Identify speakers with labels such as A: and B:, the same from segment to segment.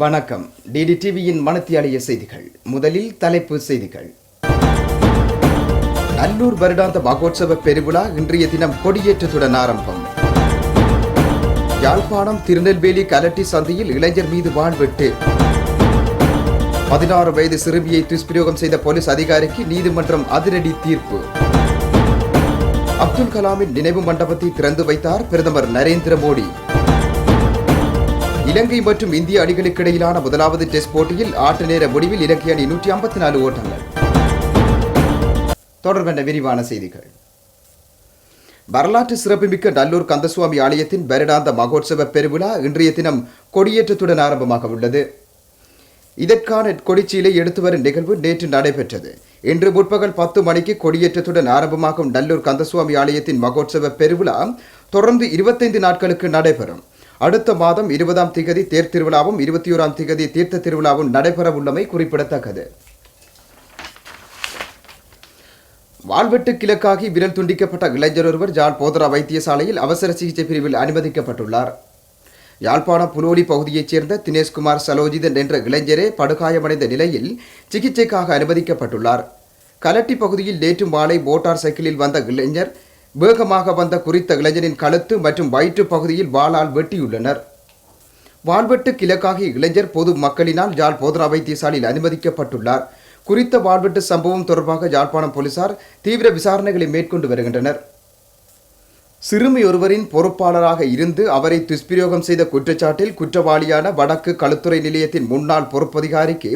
A: வணக்கம். டிடி டிவியின் மனத்தியாளிய செய்திகள். முதலில் தலைப்பு செய்திகள். நல்லூர் வருடாந்த மகோத்சவ பெருவிழா இன்றைய தினம் கொடியேற்றத்துடன் ஆரம்பம். யாழ்ப்பாணம் திருநெல்வேலி கலட்டி சந்தையில் இளைஞர் மீது வாழ்வெட்டு பதினாறு வயது சிறுமியை துஷ்பிரயோகம் செய்த போலீஸ் அதிகாரிக்கு நீதிமன்றம் அதிரடி தீர்ப்பு. அப்துல் கலாமின் நினைவு மண்டபத்தை திறந்து வைத்தார் பிரதமர் நரேந்திர மோடி. இலங்கை மற்றும் இந்திய அணிகளுக்கு இடையிலான முதலாவது டெஸ்ட் போட்டியில் ஆட்ட நேர முடிவில் இலங்கை அணி நூற்றி ஐம்பத்தி நாலு ஓட்டங்கள். தொடர்பென விரிவான செய்திகள். வரலாற்று சிறப்புமிக்க நல்லூர் கந்தசுவாமி ஆலயத்தின் வருடாந்த மகோத்சவ பெருவிழா இன்றைய தினம் கொடியேற்றத்துடன் ஆரம்பமாக உள்ளது. இதற்கான கொடிச்சீலை எடுத்து வரும் நிகழ்வு நேற்று நடைபெற்றது. இன்று முற்பகல் பத்து மணிக்கு கொடியேற்றத்துடன் ஆரம்பமாகும் நல்லூர் கந்தசுவாமி ஆலயத்தின் மகோத்சவ பெருவிழா தொடர்ந்து இருபத்தைந்து நாட்களுக்கு நடைபெறும். அடுத்த மாதம் இருபதாம் திகதி தேர் திருவிழாவும் இருபத்தி ஓராம் திகதி தீர்த்த திருவிழாவும் நடைபெறவுள்ளமை குறிப்பிடத்தக்கது. வால்வெட்டு கிழக்காகி விரல் துண்டிக்கப்பட்ட இளைஞர் ஒருவர் ஜாழ் போதரா வைத்தியசாலையில் அவசர சிகிச்சை பிரிவில் அனுமதிக்கப்பட்டுள்ளார். யாழ்ப்பாணம் புலோலி பகுதியைச் சேர்ந்த தினேஷ்குமார் சலோஜிதன் என்ற இளைஞரே படுகாயமடைந்த நிலையில் சிகிச்சைக்காக அனுமதிக்கப்பட்டுள்ளார். கலட்டி பகுதியில் நேற்று மாலை மோட்டார் சைக்கிளில் வந்த இளைஞர் வேகமாக வந்த குறித்த இளைஞரின் கழுத்து மற்றும் வயிற்று பகுதியில் வாளால் வெட்டியுள்ளனர். வால்வெட்டு கிழக்காகிய இளைஞர் பொது மக்களினால் யாழ் போதனா வைத்தியசாலையில் அனுமதிக்கப்பட்டுள்ளார். குறித்த வால்வெட்டு சம்பவம் தொடர்பாக யாழ்ப்பாணம் போலீசார் தீவிர விசாரணைகளை மேற்கொண்டு வருகின்றனர். சிறுமி ஒருவரின் பொறுப்பாளராக இருந்து அவரை துஷ்பிரயோகம் செய்த குற்றச்சாட்டில் குற்றவாளியான வடக்கு களுத்துறை நிலையத்தின் முன்னாள் பொறுப்பதிகாரிக்கு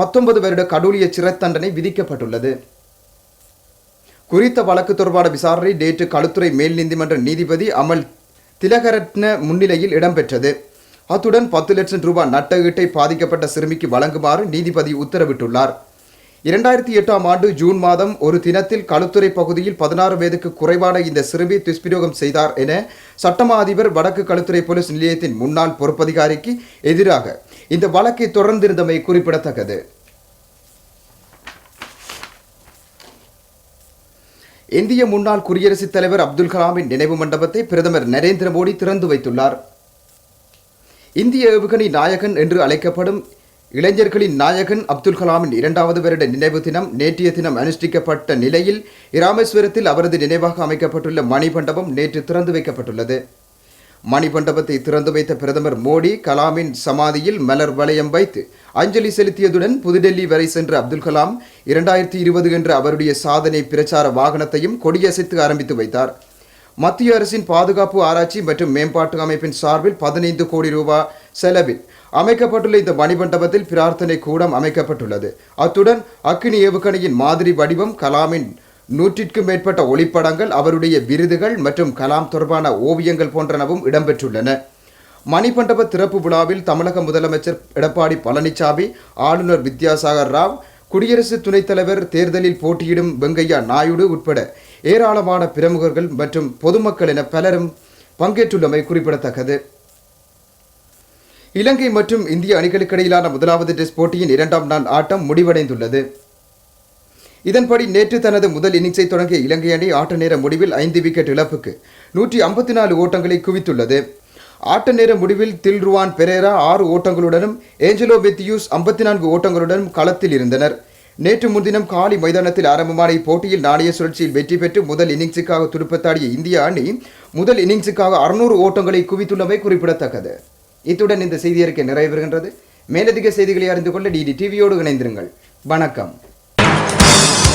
A: பத்தொன்பது வருட கடூழிய சிறை தண்டனை விதிக்கப்பட்டுள்ளது. குறித்த வழக்கு தொடர்பான விசாரணை நேற்று களுத்துறை மேல் நீதிமன்ற நீதிபதி அமல் திலகரத்ன முன்னிலையில் இடம்பெற்றது. அத்துடன் பத்து லட்சம் ரூபாய் நட்ட பாதிக்கப்பட்ட சிறுமிக்கு வழங்குமாறு நீதிபதி உத்தரவிட்டுள்ளார். இரண்டாயிரத்தி எட்டாம் ஆண்டு ஜூன் மாதம் ஒரு தினத்தில் களுத்துறை பகுதியில் பதினாறு வயதுக்கு குறைவான இந்த சிறுமி துஷ்பிரயோகம் செய்தார் என சட்டமா அதிபர் வடக்கு களுத்துறை போலீஸ் நிலையத்தின் முன்னாள் பொறுப்பதிகாரிக்கு எதிராக இந்த வழக்கை தொடர்ந்திருந்தமை குறிப்பிடத்தக்கது. இந்திய முன்னாள் குடியரசுத் தலைவர் அப்துல் கலாமின் நினைவு மண்டபத்தை பிரதமர் நரேந்திர மோடி திறந்து வைத்துள்ளார். இந்திய ஏவுகணை நாயகன் என்று அழைக்கப்படும் இளைஞர்களின் நாயகன் அப்துல் கலாமின் இரண்டாவது வருட நினைவு தினம் நேற்றைய தினம் அனுஷ்டிக்கப்பட்ட நிலையில் இராமேஸ்வரத்தில் அவரது நினைவாக அமைக்கப்பட்டுள்ள மணிமண்டபம் நேற்று திறந்து வைக்கப்பட்டுள்ளது. மணிமண்டபத்தை திறந்து வைத்த பிரதமர் மோடி கலாமின் சமாதியில் மலர் வளையம் வைத்து அஞ்சலி செலுத்தியதுடன் புதுடெல்லி வரை சென்ற அப்துல் கலாம் இரண்டாயிரத்தி இருபது என்ற அவருடைய சாதனை பிரச்சார வாகனத்தையும் கொடியசைத்து ஆரம்பித்து வைத்தார். மத்திய அரசின் பாதுகாப்பு ஆராய்ச்சி மற்றும் மேம்பாட்டு அமைப்பின் சார்பில் பதினைந்து கோடி ரூபாய் செலவில் அமைக்கப்பட்டுள்ள இந்த மணிமண்டபத்தில் பிரார்த்தனை கூடம் அமைக்கப்பட்டுள்ளது. அத்துடன் அக்கினி ஏவுகணையின் மாதிரி வடிவம் கலாமின் நூற்றிற்கும் மேற்பட்ட ஒளிப்படங்கள் அவருடைய விருதுகள் மற்றும் கலாம் தொடர்பான ஓவியங்கள் போன்றனவும் இடம்பெற்றுள்ளன. மணிமண்டப திறப்பு விழாவில் தமிழக முதலமைச்சர் எடப்பாடி பழனிசாமி ஆளுநர் வித்யாசாகர் ராவ் குடியரசு துணைத் தலைவர் தேர்தலில் போட்டியிடும் வெங்கையா நாயுடு உட்பட ஏராளமான பிரமுகர்கள் மற்றும் பொதுமக்கள் என பலரும் பங்கேற்றுள்ளமை குறிப்பிடத்தக்கது. இலங்கை மற்றும் இந்திய அணிகளுக்கிடையிலான முதலாவது டெஸ்ட் போட்டியின் இரண்டாம் நாள் ஆட்டம் முடிவடைந்துள்ளது. இதன்படி நேற்று தனது முதல் இன்னிங்ஸை தொடங்கிய இலங்கை அணி ஆட்ட நேர முடிவில் ஐந்து விக்கெட் இழப்புக்கு நூற்றி ஐம்பத்தி நாலு ஓட்டங்களை குவித்துள்ளது. ஆட்ட நேர முடிவில் தில்ருவான் பெரேரா ஆறு ஓட்டங்களுடனும் ஏஞ்சலோ பெத்தியூஸ் ஐம்பத்தி நான்கு ஓட்டங்களுடனும் களத்தில் இருந்தனர். நேற்று முன்தினம் காலி மைதானத்தில் ஆரம்பமான இப்போட்டியில் நாணய சுழற்சியில் வெற்றி பெற்று முதல் இன்னிங்ஸுக்காக துடுப்பத்தாடிய இந்திய அணி முதல் இன்னிங்ஸுக்காக அறுநூறு ஓட்டங்களை குவித்துள்ளமை குறிப்பிடத்தக்கது. இத்துடன் இந்த செய்தியறிக்கை நிறைவேறுகின்றது நிறைவு பெறுகின்றது. மேலதிக செய்திகளை அறிந்து கொள்ள டிடி டிவியோடு இணைந்திருங்கள். வணக்கம். you